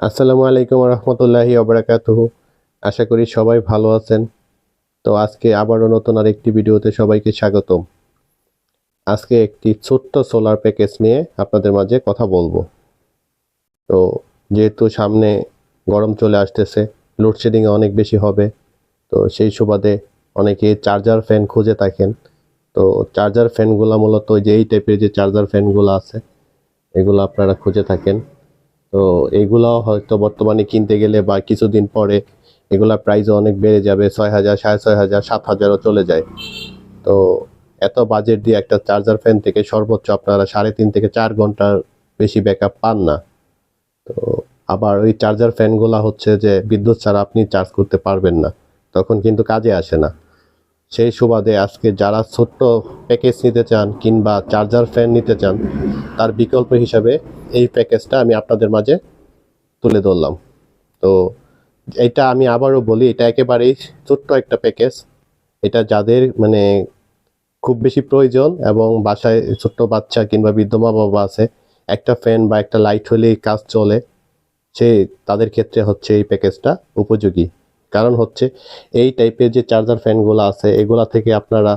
আসসালামু আলাইকুম রহমতুল্লাহি অবরাকাতুহু আশা করি সবাই ভালো আছেন। তো আজকে আবারও নতুন আর একটি ভিডিওতে সবাইকে স্বাগতম। আজকে একটি ছোট্ট সোলার প্যাকেজ নিয়ে আপনাদের মাঝে কথা বলব। তো যেহেতু সামনে গরম চলে আসতেছে লোডশেডিং অনেক বেশি হবে, তো সেই সুবাদে অনেকে চার্জার ফ্যান খুঁজে থাকেন। তো চার্জার ফ্যানগুলো মূলত যে এই টাইপের যে চার্জার ফ্যানগুলো আছে, এগুলো আপনারা খুঁজে থাকেন। তো এগুলো হয়তো বর্তমানে কিনতে গেলে বা কিছুদিন পরে এগুলা প্রাইসও অনেক বেড়ে যাবে ছয় হাজার সাড়ে ছয় হাজার সাত হাজারও চলে যায়। তো এত বাজেট দিয়ে একটা চার্জার ফ্যান থেকে সর্বোচ্চ আপনারা সাড়ে তিন থেকে চার ঘণ্টার বেশি ব্যাকআপ পান না। তো আবার ওই চার্জার ফ্যানগুলা হচ্ছে যে বিদ্যুৎ ছাড়া আপনি চার্জ করতে পারবেন না, তখন কিন্তু কাজে আসে না। সেই সুবাদে আজকে যারা ছোট্ট প্যাকেজ নিতে চান কিংবা চার্জার ফ্যান নিতে চান, তার বিকল্প হিসাবে এই প্যাকেজটা আমি আপনাদের মাঝে তুলে ধরলাম। তো এটা আমি আবারও বলি, এটা একেবারেই ছোট্ট একটা প্যাকেজ এটা যাদের মানে খুব বেশি প্রয়োজন এবং বাসায় ছোট্ট বাচ্চা কিংবা বৃদ্ধ মা বাবা আছে, একটা ফ্যান বা একটা লাইট হলেই কাজ চলে, সে তাদের ক্ষেত্রে হচ্ছে এই প্যাকেজটা উপযোগী। কারণ হচ্ছে এই টাইপের যে চার্জার ফ্যানগুলো আছে, এগুলা থেকে আপনারা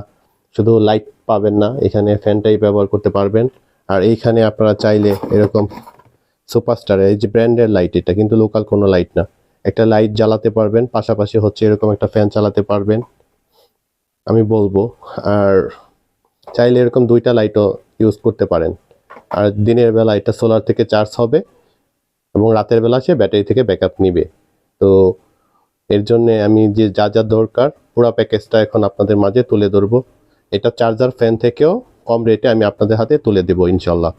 শুধু লাইট পাবেন না, এখানে ফ্যানটাই ব্যবহার করতে পারবেন। আর এইখানে আপনারা চাইলে এরকম সুপারস্টার এই যে ব্র্যান্ডের লাইট এটা কিন্তু লোকাল কোনো লাইট না। একটা লাইট জ্বালাতে পারবেন, পাশাপাশি হচ্ছে এরকম একটা ফ্যান চালাতে পারবেন। আমি বলব, আর চাইলে এরকম দুইটা লাইটও ইউজ করতে পারেন। আর দিনের বেলা এটা সোলার থেকে চার্জ হবে এবং রাতের বেলা সে ব্যাটারি থেকে ব্যাকআপ নিবে। তো এর জন্য আমি যে যা যা দরকার পুরো প্যাকেজটা এখন আপনাদের মাঝে তুলে ধরবো। এটা চার্জার ফ্যান থেকেও কম রেটে আমি আপনাদের হাতে তুলে দেবো ইনশাল্লাহ।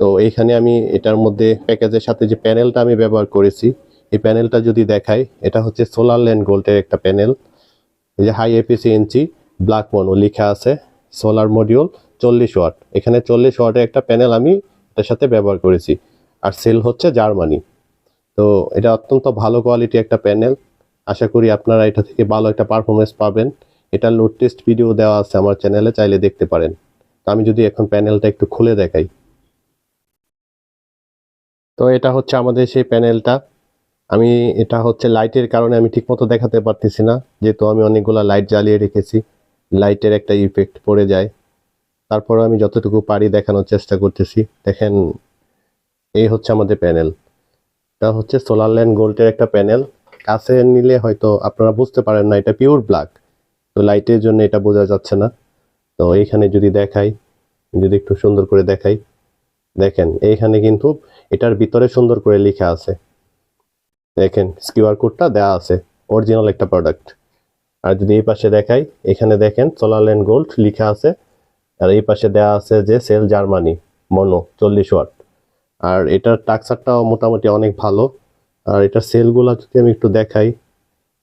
তো এইখানে আমি এটার মধ্যে প্যাকেজের সাথে যে প্যানেলটা আমি ব্যবহার করেছি, এই প্যানেলটা যদি দেখাই, এটা হচ্ছে সোলার ল্যান্ড গোল্ডের একটা প্যানেল। এই যে হাই এপিসি এফিসিয়েন্সি ব্ল্যাক মনো লেখা আছে সোলার মডিউল চল্লিশ ওয়াট। এখানে চল্লিশ ওয়াটের একটা প্যানেল আমি এটার সাথে ব্যবহার করেছি। আর সেল হচ্ছে জার্মানি তো এটা অত্যন্ত ভালো কোয়ালিটি একটা প্যানেল। আশা করি আপনারা এটা থেকে ভালো একটা পারফরমেন্স পাবেন। এটা লোড টেস্ট ভিডিও দেওয়া আছে আমার চ্যানেলে চাইলে দেখতে পারেন। তো আমি যদি এখন প্যানেলটা একটু খুলে দেখাই। তো এটা হচ্ছে আমাদের সেই প্যানেলটা আমি, এটা হচ্ছে লাইটের কারণে আমি ঠিকমতো দেখাতে পারতেছি না। যেহেতু আমি অনেকগুলা লাইট জ্বালিয়ে রেখেছি। লাইটের একটা ইফেক্ট পড়ে যায়। তারপর আমি যতটুকু পারি দেখানোর চেষ্টা করতেছি। দেখেন, এই হচ্ছে আমাদের প্যানেল এটা হচ্ছে সোলার ল্যান্ড গোল্ডের একটা প্যানেল কাছে নিলে হয়তো আপনারা বুঝতে পারেন না, এটা পিওর ব্ল্যাক তো লাইটের জন্য এটা বোঝা যাচ্ছে না। তো এইখানে যদি দেখাই, যদি একটু সুন্দর করে দেখাই, দেখেন এইখানে কিন্তু এটার ভিতরে সুন্দর করে লেখা আছে। দেখেন কিউআর কোডটা দেওয়া আছে অরিজিনাল একটা প্রোডাক্ট আর যদি এই পাশে দেখাই, এখানে দেখেন সোলার ল্যান্ড গোল্ড লেখা আছে। আর এই পাশে দেওয়া আছে যে সেল জার্মানি মনো চল্লিশ ওয়াট। আর এটার টাক্সারটাও মোটামুটি অনেক ভালো। আর এটার সেলগুলো যদি আমি একটু দেখাই,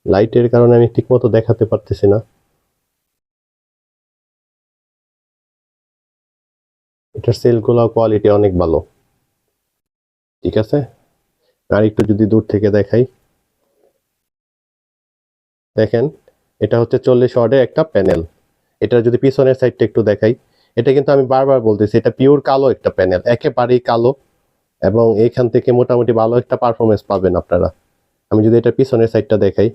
লাইটের কারণে আমি ঠিকমতো দেখাতে পারতেছি না। এটার সেলগুলো কোয়ালিটি অনেক ভালো। ঠিক আছে? আর একটু যদি দূর থেকে দেখাই। দেখেন, এটা হচ্ছে চল্লিশ ওয়ার্ডের একটা প্যানেল। এটা যদি পিছনের সাইডটা একটু দেখাই, এটা কিন্তু আমি বারবার বলতেছি, এটা পিওর কালো একটা প্যানেল, একেবারেই কালো। এবং এইখান থেকে মোটামুটি ভালো একটা পারফরমেন্স পাবেন আপনারা। আমি যদি এটা পিছনের সাইডটা দেখাই।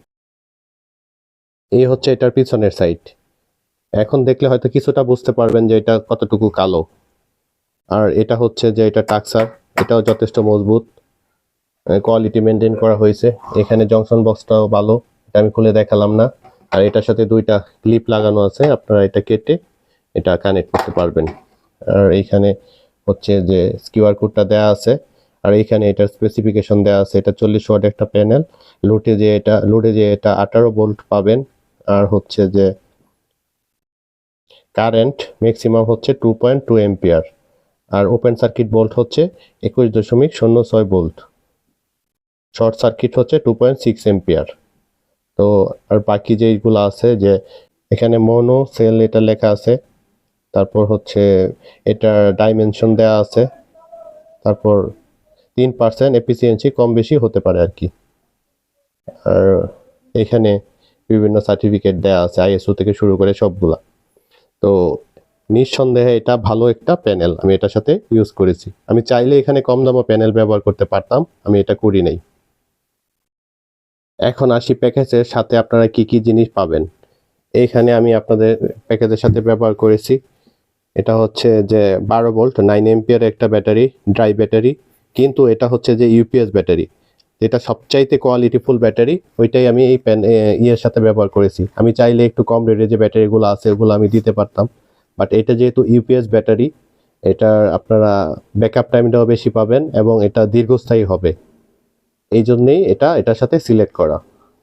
এই হচ্ছে এটার পিছনের সাইড এখন দেখলে হয়তো কিছুটা বুঝতে পারবেন যে এটা কতটুকু কালো। আর এটা হচ্ছে যে এটা টাক্সার, এটাও যথেষ্ট মজবুত। কোয়ালিটি মেনটেন করা হয়েছে। এখানে জংশন বক্সটাও ভালো। এটা আমি খুলে দেখালাম না। আর এটার সাথে দুইটা ক্লিপ লাগানো আছে। আপনারা এটা কেটে এটা কানেক্ট করতে পারবেন। আর এইখানে হচ্ছে যে কিউআর কোডটা দেওয়া আছে। আর এইখানে এটার স্পেসিফিকেশন দেওয়া আছে, এটা চল্লিশ ওয়াট একটা প্যানেল লোডে যে এটা লোডে যে এটা আঠারো ভোল্ট পাবেন। আর হচ্ছে যে কারেন্ট ম্যাক্সিমাম হচ্ছে টু পয়েন্ট টু এম্পিয়ার আর ওপেন সার্কিট ভোল্ট হচ্ছে একুশ দশমিক শূন্য ছয় ভোল্ট শর্ট সার্কিট হচ্ছে টু পয়েন্ট সিক্স এম্পিয়ার তো আর বাকি যেইগুলো আছে যে এখানে মনো সেল এটা লেখা আছে। তারপর হচ্ছে এটা ডাইমেনশন দেওয়া আছে। তারপর তিন পার্সেন্ট এফিসিয়েন্সি কম বেশি হতে পারে আর কি। আর এখানে বিভিন্ন সার্টিফিকেট দেওয়া আছে আইএসও থেকে শুরু করে সবগুলা। তো নিঃসন্দেহে এটা ভালো একটা প্যানেল আমি এটার সাথে ইউজ করেছি। আমি চাইলে এখানে কম দামে প্যানেল ব্যবহার করতে পারতাম, আমি এটা করি নাই। এখন আসি প্যাকেজের সাথে আপনারা কি কি জিনিস পাবেন। এইখানে আমি আপনাদের প্যাকেজের সাথে ব্যবহার করেছি। এটা হচ্ছে যে বারো ভোল্ট নাইন এমপিয়ার একটা ব্যাটারি ড্রাই ব্যাটারি, কিন্তু এটা হচ্ছে যে ইউপিএস ব্যাটারি। যেটা সবচাইতে কোয়ালিটিফুল ব্যাটারি, ওইটাই আমি এই প্যান ইয়ের সাথে ব্যবহার করেছি। আমি চাইলে একটু কম রেটে যে ব্যাটারিগুলো আছে, ওগুলো আমি দিতে পারতাম। বাট এটা যেহেতু ইউপিএস ব্যাটারি এটার আপনারা ব্যাকআপ টাইমটাও বেশি পাবেন এবং এটা দীর্ঘস্থায়ী হবে। এই জন্যেই এটা, এটার সাথে সিলেক্ট করা।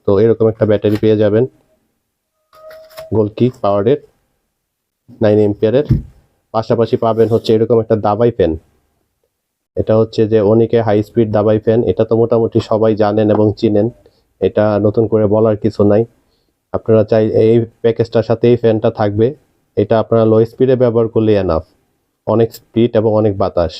তো এরকম একটা ব্যাটারি পেয়ে যাবেন। গোলকি পাওয়ারের নাইন এম্পিয়ারের পাশাপাশি পাবেন হচ্ছে এরকম একটা দাবাই ফ্যান এটা হচ্ছে যে অনেকে হাই স্পিড দাবাই ফ্যান এটা তো মোটামুটি সবাই জানেন এবং চিনেন। এটা নতুন করে বলার কিছু নাই। আপনারা চাই এই প্যাকেজটার সাথে এই ফ্যানটা থাকবে। এটা আপনারা লো স্পিডে ব্যবহার করলে এনাফ অনেক স্পিড এবং অনেক বাতাস।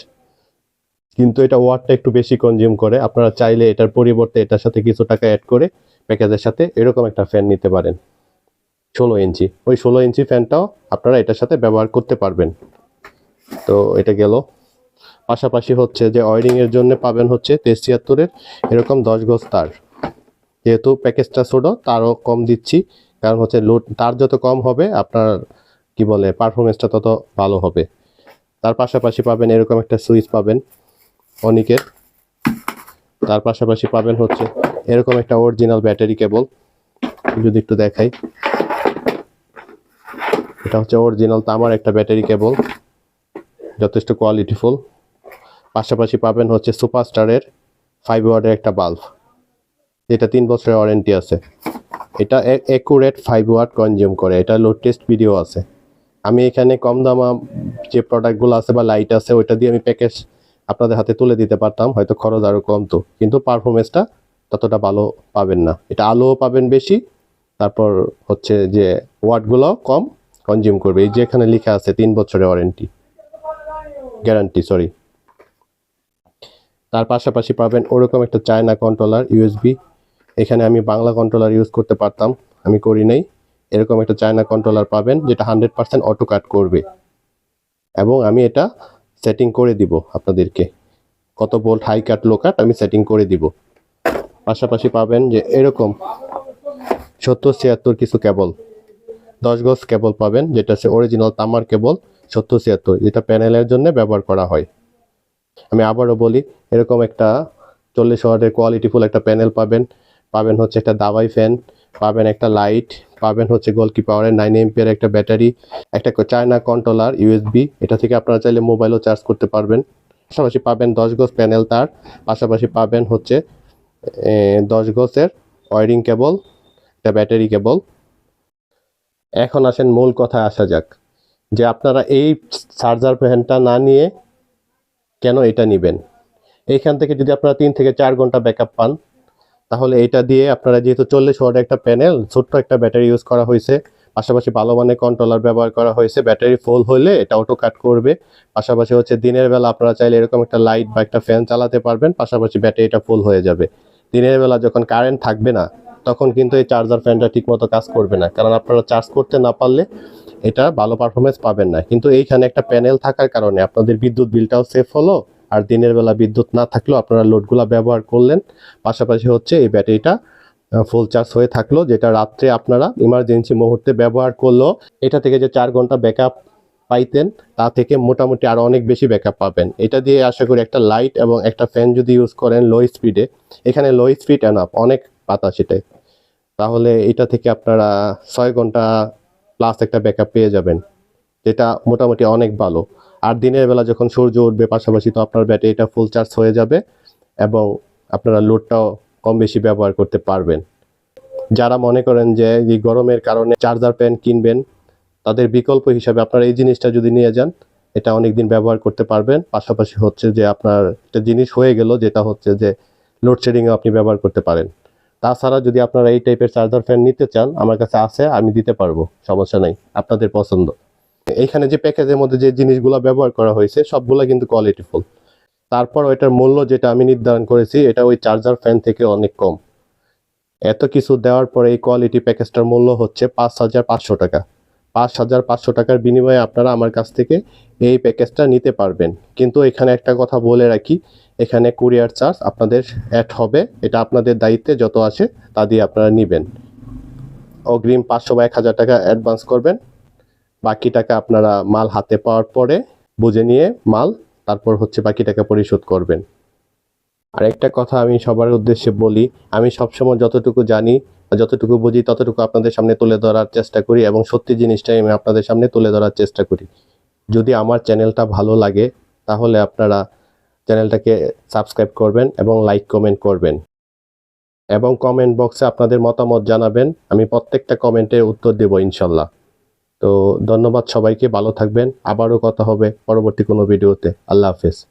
কিন্তু এটা ওয়াটটা একটু বেশি কনজিউম করে। আপনারা চাইলে এটার পরিবর্তে এটার সাথে কিছু টাকা অ্যাড করে প্যাকেজের সাথে এরকম একটা ফ্যান নিতে পারেন। ষোলো ইঞ্চি। ওই ষোলো ইঞ্চি ফ্যানটাও আপনারা এটার সাথে ব্যবহার করতে পারবেন। তো এটা গেল। পাশাপাশি হচ্ছে যে ওয়ারিং এর জন্য পাবেন হচ্ছে তেইশ ছিয়াত্তরের এরকম দশ গজ তার। যেহেতু প্যাকেজটা ছোট, তারও কম দিচ্ছি। কারণ হচ্ছে লোড, তার যত কম হবে, আপনার কি বলে, পারফরমেন্সটা তত ভালো হবে। তার পাশাপাশি পাবেন এরকম একটা সুইচ পাবেন অনিকের। তার পাশাপাশি পাবেন হচ্ছে এরকম একটা অরিজিনাল ব্যাটারি কেবল। যদি একটু দেখাই। এটা হচ্ছে অরিজিনাল তামার একটা ব্যাটারি কেবল যথেষ্ট কোয়ালিটিফুল পাশাপাশি পাবেন হচ্ছে সুপারস্টারের ফাইভ ওয়ার্ডের একটা বাল্ব যেটা তিন বছরের ওয়ারেন্টি আছে। এটা একুরেট ফাইভ ওয়ার্ড কনজিউম করে, এটা লোড টেস্ট ভিডিও আছে। আমি এখানে কম দামা যে প্রোডাক্টগুলো আছে বা লাইট আছে, ওইটা দিয়ে আমি প্যাকেজ আপনাদের হাতে তুলে দিতে পারতাম, হয়তো খরচ আরও কমতো কিন্তু পারফরমেন্সটা ততটা ভালো পাবেন না। এটা আলোও পাবেন বেশি, তারপর হচ্ছে যে ওয়াটগুলো কম কনজিউম করবে। এই যে এখানে লেখা আছে তিন বছরের ওয়ারেন্টি গ্যারান্টি সরি তার পাশাপাশি পাবেন ওরকম একটা চায়না কন্ট্রোলার ইউএসবি এখানে আমি বাংলা কন্ট্রোলার ইউজ করতে পারতাম, আমি করি নাই। এরকম একটা চায়না কন্ট্রোলার পাবেন, যেটা হান্ড্রেড পার্সেন্ট অটো কাট করবে। এবং আমি এটা সেটিং করে দিব আপনাদেরকে। কত বোল্ট হাই কাট লো কাট আমি সেটিং করে দিব। পাশাপাশি পাবেন যে এরকম সত্তর ছিয়াত্তর কিছু কেবল দশ গজ কেবল পাবেন, যেটা হচ্ছে অরিজিনাল তামার কেবল সত্তর ছিয়াত্তর, যেটা প্যানেলের জন্য ব্যবহার করা হয়। আমি আবারও বলি, এরকম একটা চল্লিশ ওয়াটের কোয়ালিটিফুল একটা প্যানেল পাবেন। পাবেন হচ্ছে একটা দাবাই ফ্যান পাবেন একটা লাইট পাবেন হচ্ছে গোলকি পাওয়ারের নাইন এমপিয়ার একটা ব্যাটারি একটা চায়না কন্ট্রোলার ইউএসবি এটা থেকে আপনারা চাইলে মোবাইলও চার্জ করতে পারবেন। পাশাপাশি পাবেন দশ গজ প্যানেল তার, পাশাপাশি পাবেন হচ্ছে দশ গজের ওয়ারিং কেবল একটা ব্যাটারি কেবল এখন আসেন মূল কথায় আসা যাক। যে আপনারা এই চার্জার ফ্যানটা না নিয়ে কেন এটা নেবেন? এইখান থেকে যদি আপনারা তিন থেকে চার ঘণ্টা ব্যাকআপ পান, তাহলে এটা দিয়ে আপনারা যেহেতু চল্লিশ ওয়াটের একটা প্যানেল, ছোট্ট একটা ব্যাটারি ইউজ করা হয়েছে, পাশাপাশি ভালো মানের কন্ট্রোলার ব্যবহার করা হয়েছে, ব্যাটারি ফুল হলে এটা অটো কাট করবে। পাশাপাশি হচ্ছে দিনের বেলা আপনারা চাইলে এরকম একটা লাইট বা একটা ফ্যান চালাতে পারবেন, পাশাপাশি ব্যাটারিটা ফুল হয়ে যাবে। দিনের বেলা যখন কারেন্ট থাকবে না তখন কিন্তু এই চার্জার ফ্যানটা ঠিকমতো কাজ করবে না। কারণ আপনারা চার্জ করতে না পারলে এটা ভালো পারফরমেন্স পাবেন না। কিন্তু এইখানে একটা প্যানেল থাকার কারণে আপনাদের বিদ্যুৎ বিলটাও সেফ হলো, আর দিনের বেলা বিদ্যুৎ না থাকলেও আপনারা লোডগুলো ব্যবহার করলেন। পাশাপাশি হচ্ছে এই ব্যাটারিটা ফুল চার্জ হয়ে থাকল, যেটা রাত্রে আপনারা ইমার্জেন্সি মুহূর্তে ব্যবহার করল। এটা থেকে যে চার ঘণ্টা ব্যাকআপ পাইতেন, তা থেকে মোটামুটি আরও অনেক বেশি ব্যাকআপ পাবেন। এটা দিয়ে আশা করি একটা লাইট এবং একটা ফ্যান যদি ইউজ করেন লো স্পিডে এখানে লো স্পিড এনাফ অনেক পাতা এটাই তাহলে এটা থেকে আপনারা ছয় ঘণ্টা প্লাস একটা ব্যাকআপ পেয়ে যাবেন, যেটা মোটামুটি অনেক ভালো। আর দিনের বেলা যখন সূর্য উঠবে পাশাপাশি তো আপনার ব্যাটারিটা ফুল চার্জ হয়ে যাবে এবং আপনারা লোডটাও কম বেশি ব্যবহার করতে পারবেন। যারা মনে করেন যে এই গরমের কারণে চার্জার প্যান কিনবেন, তাদের বিকল্প হিসাবে আপনারা এই জিনিসটা যদি নিয়ে যান, এটা অনেক দিন ব্যবহার করতে পারবেন। পাশাপাশি হচ্ছে যে আপনার একটা জিনিস হয়ে গেল, যেটা হচ্ছে যে লোডশেডিংও আপনি ব্যবহার করতে পারেন। তাছাড়া যদি আপনারা এই টাইপের চার্জার ফ্যান নিতে চান, আমার কাছে আছে, আমি দিতে পারব, সমস্যা নাই, আপনাদের পছন্দ। এইখানে যে প্যাকেজের মধ্যে যে জিনিসগুলো ব্যবহার করা হয়েছে, সবগুলো কিন্তু কোয়ালিটিফুল তারপর এটার মূল্য যেটা আমি নির্ধারণ করেছি, এটা ওই চার্জার ফ্যান থেকে অনেক কম। এত কিছু দেওয়ার পরে এই কোয়ালিটি প্যাকেজটার মূল্য হচ্ছে পাঁচ হাজার পাঁচশো টাকা। পাঁচ হাজার পাঁচশো টাকার বিনিময়ে আপনারা আমার কাছ থেকে এই প্যাকেজটা নিতে পারবেন। কিন্তু এখানে একটা কথা বলে রাখি, এখানে কুরিয়ার চার্জ আপনাদের অ্যাড হবে, এটা আপনাদের দায়িত্বে যত আসে তা দিয়ে আপনারা নেবেন। অগ্রিম পাঁচশো বা এক হাজার টাকা অ্যাডভান্স করবেন, বাকি টাকা আপনারা মাল হাতে পাওয়ার পরে বুঝে নিয়ে মাল তারপর হচ্ছে বাকি টাকা পরিশোধ করবেন। আরেকটা কথা আমি সবার উদ্দেশ্যে বলি, আমি সবসময় যতটুকু জানি যতটুকু বুঝি ততটুকু আপনাদের সামনে তুলে ধরার চেষ্টা করি এবং সত্যি জিনিসটাই আমি আপনাদের সামনে তুলে ধরার চেষ্টা করি। যদি আমার চ্যানেলটা ভালো লাগে, তাহলে আপনারা চ্যানেলটাকে সাবস্ক্রাইব করবেন এবং লাইক, কমেন্ট করবেন। এবং কমেন্ট বক্সে আপনাদের মতামত জানাবেন, আমি প্রত্যেকটা কমেন্টে উত্তর দেব ইনশাল্লাহ। তো ধন্যবাদ সবাইকে, ভালো থাকবেন, আবারও কথা হবে পরবর্তী কোনো ভিডিওতে। আল্লাহ হাফেজ।